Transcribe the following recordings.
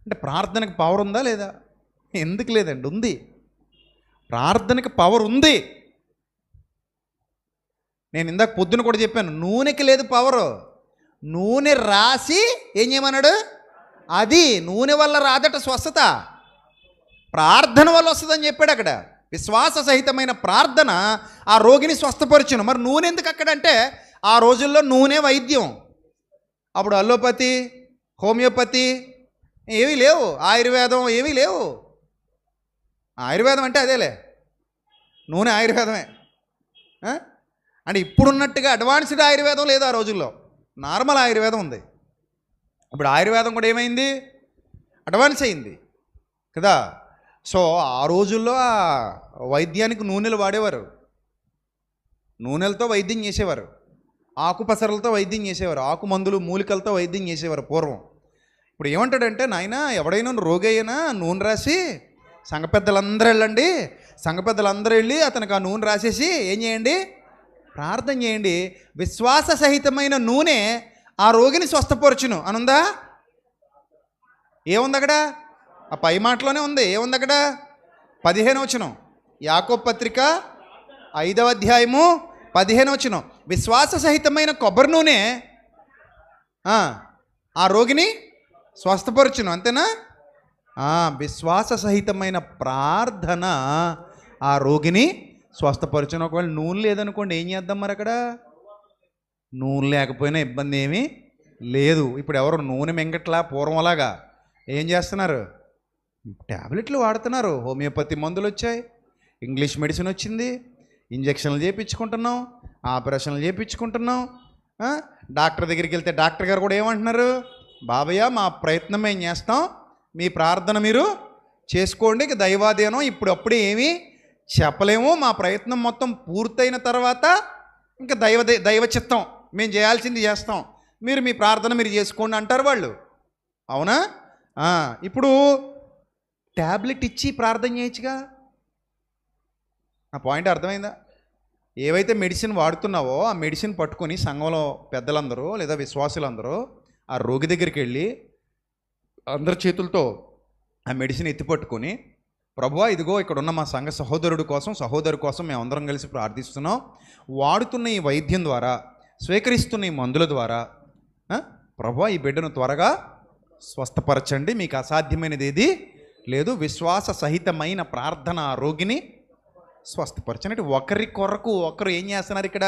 అంటే ప్రార్థనకి పవర్ ఉందా లేదా? ఎందుకు లేదండి ఉంది. ప్రార్థనకి పవర్ ఉంది. నేను ఇందాక పొద్దున కూడా చెప్పాను నూనెకి లేదు పవర్ నూనె రాసి ఏం చేయమన్నాడు? అది నూనె వల్ల రాదట స్వస్థత. ప్రార్థన వల్ల వస్తుందని చెప్పాడు అక్కడ. విశ్వాస సహితమైన ప్రార్థన ఆ రోగిని స్వస్థపరచును. మరి నూనె ఎందుకు అక్కడంటే ఆ రోజుల్లో నూనె వైద్యం. అప్పుడు అల్లోపతి హోమియోపతి ఏమీ లేవు. ఆయుర్వేదం ఏమీ లేవు. ఆయుర్వేదం అంటే అదేలే. నూనె ఆయుర్వేదమే. అంటే ఇప్పుడున్నట్టుగా అడ్వాన్స్డ్ ఆయుర్వేదం లేదు ఆ రోజుల్లో. నార్మల్ ఆయుర్వేదం ఉంది. ఇప్పుడు ఆయుర్వేదం కూడా ఏమైంది? అడ్వాన్స్ అయింది. కదా? సో ఆ రోజుల్లో ఆ వైద్యానికి నూనెలు వాడేవారు. నూనెలతో వైద్యం చేసేవారు. ఆకుపసరలతో వైద్యం చేసేవారు. ఆకు మందులు మూలికలతో వైద్యం చేసేవారు పూర్వం. ఇప్పుడు ఏమంటాడంటే నాయన ఎవడైనా రోగి నూనె రాసి సంఘ పెద్దలందరూ వెళ్ళండి. సంఘ పెద్దలందరూ వెళ్ళి అతనికి ఆ నూనె రాసేసి ఏం చేయండి? ప్రార్థన చేయండి. విశ్వాస సహితమైన నూనె ఆ రోగిని స్వస్థపరచును. అనుందా? ఏముంది అక్కడ? ఆ పై మాటలోనే ఉంది. ఏముంది అక్కడ? పదిహేను వచనం యాకో పత్రిక ఐదవ అధ్యాయము పదిహేను వచనం విశ్వాస సహితమైన కొబ్బరి నూనె ఆ రోగిని స్వస్థపరచును అంతేనా? విశ్వాస సహితమైన ప్రార్థన ఆ రోగిని స్వస్థపరచును. ఒకవేళ నూనె లేదనుకోండి ఏం చేద్దాం మరి అక్కడ నూనె లేకపోయినా ఇబ్బంది ఏమీ లేదు. ఇప్పుడు ఎవరు నూనె మింగట్లా పూర్వంలాగా ఏం చేస్తున్నారు? ట్యాబ్లెట్లు వాడుతున్నారు. హోమియోపతి మందులు వచ్చాయి. ఇంగ్లీష్ మెడిసిన్ వచ్చింది. ఇంజక్షన్లు చేయించుకుంటున్నాం ఆపరేషన్లు చేయించుకుంటున్నాం డాక్టర్ దగ్గరికి వెళ్తే డాక్టర్ గారు కూడా ఏమంటున్నారు? బాబయ్య మా ప్రయత్నం మేము చేస్తాం? మీ ప్రార్థన మీరు చేసుకోండి. ఇక దైవాధీనం ఇప్పుడు అప్పుడే ఏమీ చెప్పలేము. మా ప్రయత్నం మొత్తం పూర్తయిన తర్వాత ఇంకా దైవ దైవ చిత్తం మేము చేయాల్సింది చేస్తాం. మీరు మీ ప్రార్థన మీరు చేసుకోండి అంటారు వాళ్ళు. అవునా? ఇప్పుడు ట్యాబ్లెట్ ఇచ్చి ప్రార్థన చేయొచ్చుగా? నా పాయింట్ అర్థమైందా? ఏవైతే మెడిసిన్ వాడుతున్నావో ఆ మెడిసిన్ పట్టుకొని సంఘంలో పెద్దలందరూ లేదా విశ్వాసులందరూ ఆ రోగి దగ్గరికి వెళ్ళి అందరి చేతులతో ఆ మెడిసిన్ ఎత్తిపట్టుకొని ప్రభువా ఇదిగో ఇక్కడ ఉన్న మా సంఘ సహోదరుడు కోసం సహోదరు కోసం మేము అందరం కలిసి ప్రార్థిస్తున్నాం. వాడుతున్న ఈ వైద్యం ద్వారా స్వీకరిస్తున్న ఈ మందుల ద్వారా ప్రభా ఈ బిడ్డను త్వరగా స్వస్థపరచండి. మీకు అసాధ్యమైనది ఏది లేదు. విశ్వాస సహితమైన ప్రార్థన ఆ రోగిని స్వస్థపరచండి. ఒకరి కొరకు ఒకరు ఏం చేస్తున్నారు ఇక్కడ?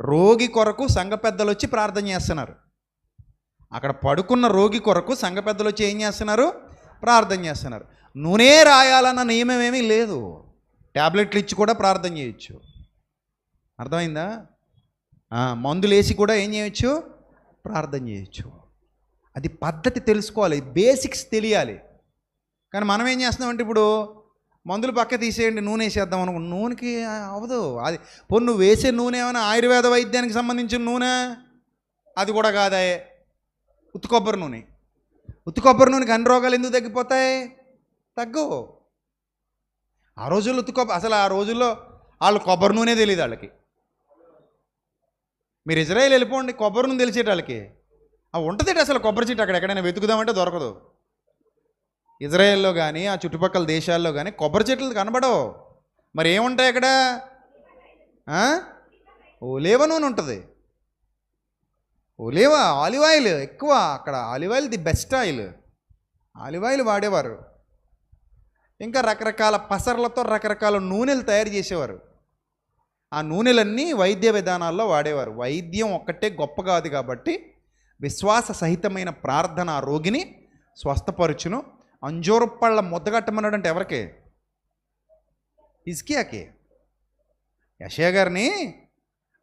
రోగి కొరకు సంఘ పెద్దలు వచ్చి ప్రార్థన చేస్తున్నారు. అక్కడ పడుకున్న రోగి కొరకు సంఘ పెద్దలు వచ్చి ఏం చేస్తున్నారు? ప్రార్థన చేస్తున్నారు. నూనె రాయాలన్న నియమం ఏమీ లేదు. ట్యాబ్లెట్లు ఇచ్చి కూడా ప్రార్థన చేయొచ్చు. అర్థమైందా? మందులు వేసి కూడా ఏం చేయొచ్చు? ప్రార్థన చేయొచ్చు. అది పద్ధతి తెలుసుకోవాలి. బేసిక్స్ తెలియాలి. కానీ మనం ఏం చేస్తున్నామంటే ఇప్పుడు మందులు పక్క తీసేయండి నూనె వేసేద్దాం అనుకో నూనెకి అవ్వదు అది పొన్ను నువ్వు వేసే నూనె ఏమైనా ఆయుర్వేద వైద్యానికి సంబంధించిన నూనె? అది కూడా కాదే. ఉత్తి కొబ్బరి నూనె. ఉత్తి కొబ్బరి నూనెకి అన్ని రోగాలు ఎందుకు తగ్గిపోతాయి? తగ్గవు. ఆ రోజుల్లో ఉత్తి కొబ్బరి అసలు ఆ రోజుల్లో వాళ్ళు కొబ్బరి నూనె తెలియదు వాళ్ళకి. మీరు ఇజ్రాయెల్ వెళ్ళిపోండి కొబ్బరి నూనె తెలిసేట వాళ్ళకి. ఆ ఉంటుంది అసలు కొబ్బరి చెట్టు అక్కడ ఎక్కడైనా వెతుకుదామంటే దొరకదు. ఇజ్రాయెల్లో కానీ ఆ చుట్టుపక్కల దేశాల్లో కానీ కొబ్బరి చెట్లు కనబడవు. మరి ఏముంటాయి అక్కడ? ఓ లేవ నూనె ఉంటుంది. ఓలేవ ఆలివ్ ఆయిల్ ఎక్కువ అక్కడ. Olive oil the best oil. Olive oil వాడేవారు. ఇంకా రకరకాల పసర్లతో రకరకాల నూనెలు తయారు చేసేవారు. ఆ నూనెలన్నీ వైద్య విధానాల్లో వాడేవారు. వైద్యం ఒక్కటే గొప్ప కాదు కాబట్టి విశ్వాస సహితమైన ప్రార్థన ఆ రోగిని స్వస్థపరుచును. అంజూరు పళ్ళ ముద్దగట్టమన్నాడంటే ఎవరికి? ఇస్కియాకి యశయ గారిని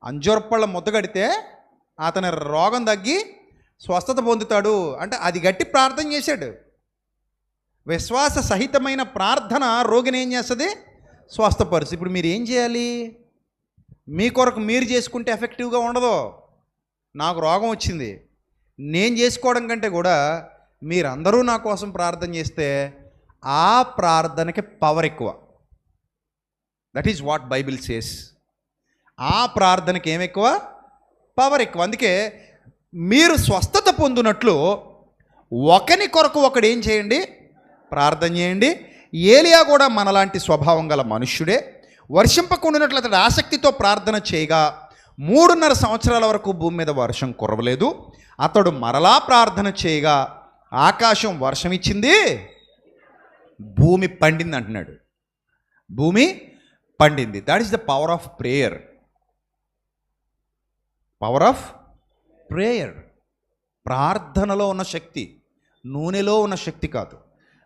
అంజూరు పళ్ళ ముద్దగడితే అతని రోగం తగ్గి స్వస్థత పొందుతాడు. అంటే అది గట్టి ప్రార్థన చేశాడు. విశ్వాస సహితమైన ప్రార్థన రోగిని ఏం చేస్తుంది? స్వస్థపరుచు ఇప్పుడు మీరు ఏం చేయాలి? మీ కొరకు మీరు చేసుకుంటే ఎఫెక్టివ్గా ఉండదు. నాకు రోగం వచ్చింది. నేను చేసుకోవడం కంటే కూడా మీరందరూ నా కోసం ప్రార్థన చేస్తే ఆ ప్రార్థనకి పవర్ ఎక్కువ. That is what Bible says ఆ ప్రార్థనకి ఏం ఎక్కువ? పవర్ ఎక్కువ. అందుకే మీరు స్వస్థత పొందినట్లు ఒకని కొరకు ఒకడు ఏం చేయండి? ప్రార్థన చేయండి. ఏలియా కూడా మనలాంటి స్వభావం గల మనుష్యుడే. వర్షింపకుండినట్లు అతడు ఆసక్తితో ప్రార్థన చేయగా మూడున్నర సంవత్సరాల వరకు భూమి మీద వర్షం కురవలేదు. అతడు మరలా ప్రార్థన చేయగా ఆకాశం వర్షం ఇచ్చింది. భూమి పండింది అంటున్నాడు. భూమి పండింది. That is the power of prayer power of prayer. ప్రార్థనలో ఉన్న శక్తి నూనెలో ఉన్న శక్తి కాదు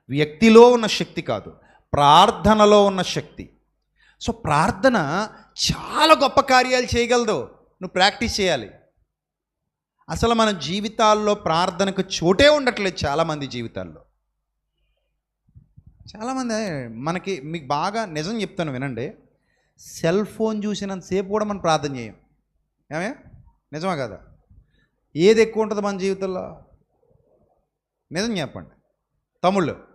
వ్యక్తిలో ఉన్న శక్తి కాదు ప్రార్థనలో ఉన్న శక్తి. సో ప్రార్థన చాలా గొప్ప కార్యాలు చేయగలదు. నువ్వు ప్రాక్టీస్ చేయాలి. అసలు మన జీవితాల్లో ప్రార్థనకు చోటే ఉండట్లేదు చాలామంది జీవితాల్లో. చాలామంది మనకి మీకు బాగా నిజం చెప్తాను వినండి. సెల్ ఫోన్ చూసినంతసేపు కూడా మనం ప్రార్థన చేయం. ఏమే నిజమా కదా? ఏది ఎక్కువ ఉంటుంది మన జీవితంలో? నిజం చెప్పండి. తమ్ముళ్ళు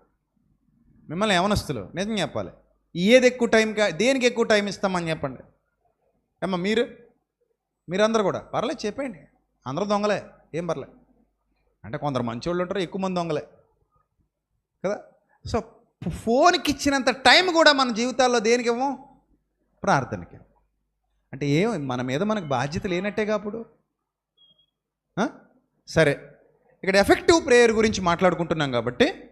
మిమ్మల్ని ఏమనస్తులు నిజం చెప్పాలి. ఏది ఎక్కువ టైం దేనికి ఎక్కువ టైం ఇస్తామని చెప్పండి. ఏమ్మా మీరు? మీరందరూ కూడా? పర్లేదు చెప్పండి అందరూ దొంగలే ఏం పర్లే. అంటే కొందరు మంచోళ్ళు ఉంటారు ఎక్కువ మంది దొంగలే. కదా? సో ఫోన్కి ఇచ్చినంత టైం కూడా మన జీవితాల్లో దేనికేమో ప్రార్థనకి అంటే ఏం మన మీద మనకు బాధ్యత లేనట్టేగా అప్పుడు? సరే. ఇక్కడ ఎఫెక్టివ్ ప్రేయర్ గురించి మాట్లాడుకుంటున్నాం కాబట్టి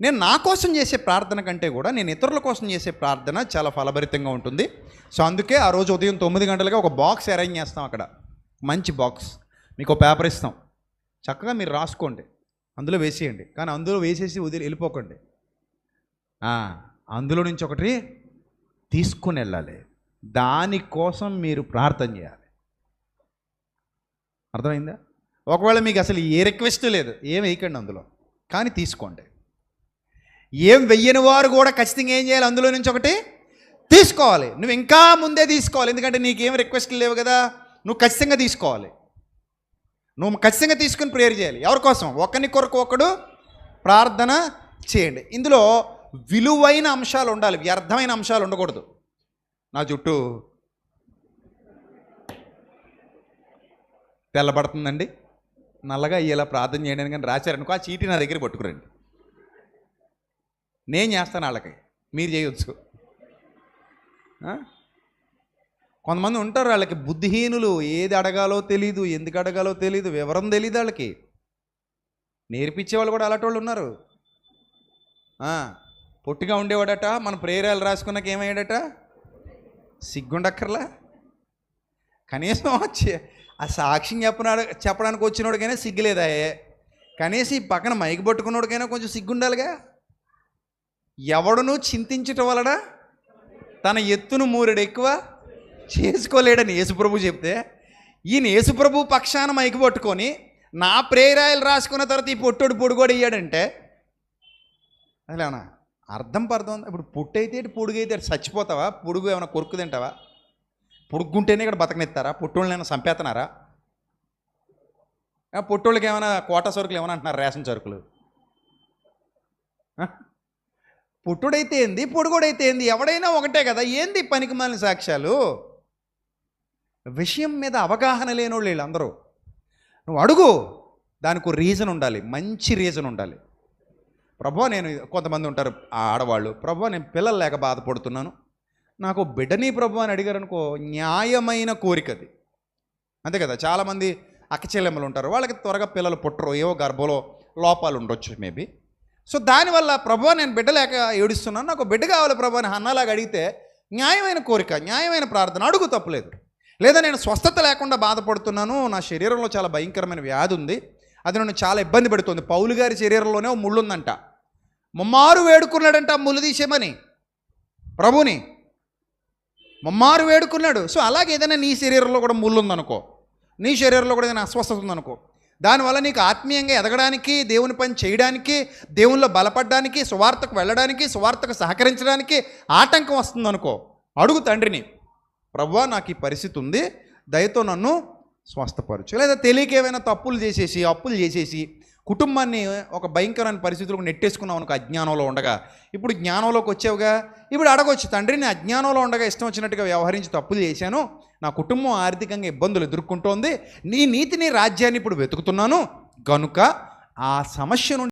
నేను నా కోసం చేసే ప్రార్థన కంటే కూడా నేను ఇతరుల కోసం చేసే ప్రార్థన చాలా ఫలభరితంగా ఉంటుంది. సో అందుకే ఆ రోజు ఉదయం తొమ్మిది గంటలుగా ఒక బాక్స్ అరేంజ్ చేస్తాం అక్కడ. మంచి బాక్స్ మీకు ఒక పేపర్ ఇస్తాం. చక్కగా మీరు రాసుకోండి. అందులో వేసేయండి. కానీ అందులో వేసేసి వదిలి వెళ్ళిపోకండి. అందులో నుంచి ఒకటి తీసుకుని వెళ్ళాలి. దానికోసం మీరు ప్రార్థన చేయాలి. అర్థమైందా? ఒకవేళ మీకు అసలు ఏ రిక్వెస్ట్ లేదు ఏం వేయకండి అందులో కానీ తీసుకోండి. ఏం వెయ్యని వారు కూడా ఖచ్చితంగా ఏం చేయాలి? అందులో నుంచి ఒకటి తీసుకోవాలి. నువ్వు ఇంకా ముందే తీసుకోవాలి ఎందుకంటే నీకేం రిక్వెస్ట్లు లేవు కదా నువ్వు ఖచ్చితంగా తీసుకోవాలి. నువ్వు ఖచ్చితంగా తీసుకుని ప్రేయర్ చేయాలి. ఎవరి కోసం? ఒకని కొరకు ఒకడు ప్రార్థన చేయండి. ఇందులో విలువైన అంశాలు ఉండాలి వ్యర్థమైన అంశాలు ఉండకూడదు. నా జుట్టు తెల్లబడుతుందండి. నల్లగా అయ్యేలా ప్రార్థన చేయడానికి కానీ రాశారనుకో ఆ చీటీ నా దగ్గర పట్టుకురండి. నేను చేస్తాను వాళ్ళకి. మీరు చేయొచ్చు. కొంతమంది ఉంటారు వాళ్ళకి బుద్ధిహీనులు. ఏది అడగాలో తెలీదు ఎందుకు అడగాలో తెలీదు వివరం తెలీదు వాళ్ళకి. నేర్పించే వాళ్ళు కూడా అలాంటి వాళ్ళు ఉన్నారు పొట్టిగా ఉండేవాడట మన ప్రేరాలు రాసుకున్నాక ఏమయ్యాడట సిగ్గుండక్కర్లా? కనీసం ఆ సాక్ష్యం చెప్పనాడు చెప్పడానికి వచ్చినోడికైనా సిగ్గులేదాయే కనీసం ఈ పక్కన మైకి పట్టుకున్నోడికైనా కొంచెం సిగ్గుండాలిగా? ఎవడును చింతించటం వలన తన ఎత్తును మూరెడు ఎక్కువ చేసుకోలేడని యేసుప్రభు చెప్తే ఈయన యేసుప్రభు పక్షాన మైకి పట్టుకొని నా ప్రేరాయలు రాసుకున్న తర్వాత ఈ పొట్టోడు పొడుగోడు అయ్యాడంటే అదేనా? అర్థం పర్థం ఇప్పుడు పుట్టయితే పొడుగైతే చచ్చిపోతావా? పొడుగు ఏమైనా కొరుకు తింటావా? పొడుగుంటేనే ఇక్కడ బతకనిస్తారా? పొట్టోళ్ళని ఏమైనా చంపేస్తున్నారా పొట్టోళ్ళకి ఏమైనా కోట సరుకులు ఏమైనా అంటున్నారు? రేషన్ సరుకులు? పుట్టుడైతే ఏంది? పొడుగుడైతే ఏంది? ఎవడైనా ఒకటే కదా? ఏంది పనికి మాలిన సాక్ష్యాలు? విషయం మీద అవగాహన లేని వాళ్ళు వీళ్ళందరూ. నువ్వు అడుగు. దానికి రీజన్ ఉండాలి. మంచి రీజన్ ఉండాలి. ప్రభా నేను కొంతమంది ఉంటారు ఆ ఆడవాళ్ళు. ప్రభా నేను పిల్లలు లేక బాధపడుతున్నాను. నాకు బిడ్డని ప్రభు అని అడిగారు అనుకో న్యాయమైన కోరిక అది. అంతే కదా? చాలామంది అక్కచెల్లెమ్మలు ఉంటారు. వాళ్ళకి త్వరగా పిల్లలు పుట్టరు ఏవో గర్భంలో లోపాలు ఉండొచ్చు మేబీ. సో దానివల్ల ప్రభు నేను బిడ్డ లేక ఏడుస్తున్నాను. నాకు బిడ్డ కావాలి ప్రభు అని అన్నలాగా అడిగితే న్యాయమైన కోరిక న్యాయమైన ప్రార్థన అడుగు తప్పలేదు. లేదా నేను స్వస్థత లేకుండా బాధపడుతున్నాను. నా శరీరంలో చాలా భయంకరమైన వ్యాధి ఉంది. అది నన్ను చాలా ఇబ్బంది పెడుతుంది. పౌలు గారి శరీరంలోనే ఓ ముళ్ళు ఉందంట ముమ్మారు వేడుకున్నాడంట ముళ్ళు తీసేమని ప్రభుని. ముమ్మారు వేడుకున్నాడు. సో అలాగే ఏదైనా నీ శరీరంలో కూడా ముళ్ళు ఉందనుకో నీ శరీరంలో కూడా ఏదైనా అస్వస్థత ఉందనుకో. దానివల్ల నీకు ఆత్మీయంగా ఎదగడానికి దేవుని పని చేయడానికి దేవునిలో బలపడడానికి సువార్తకు వెళ్ళడానికి సువార్తకు సహకరించడానికి ఆటంకం వస్తుందనుకో. అడుగు తండ్రిని. ప్రవ్వా నాకు ఈ పరిస్థితి ఉంది. దయతో నన్ను స్వస్థపరచు. లేదా తెలియక ఏమైనా తప్పులు చేసేసి అప్పులు చేసేసి కుటుంబాన్ని ఒక భయంకరమైన పరిస్థితులకు నెట్టేసుకున్నావు అనుకో అజ్ఞానంలో ఉండగా. ఇప్పుడు జ్ఞానంలోకి వచ్చావుగా? ఇప్పుడు అడగొచ్చు తండ్రి నేను అజ్ఞానంలో ఉండగా ఇష్టం వచ్చినట్టుగా వ్యవహరించి తప్పులు చేశాను. నా కుటుంబం ఆర్థికంగా ఇబ్బందులు ఎదుర్కొంటోంది. నీ నీతిని రాజ్యాన్ని ఇప్పుడు వెతుకుతున్నాను. గనుక ఆ సమస్య నుండి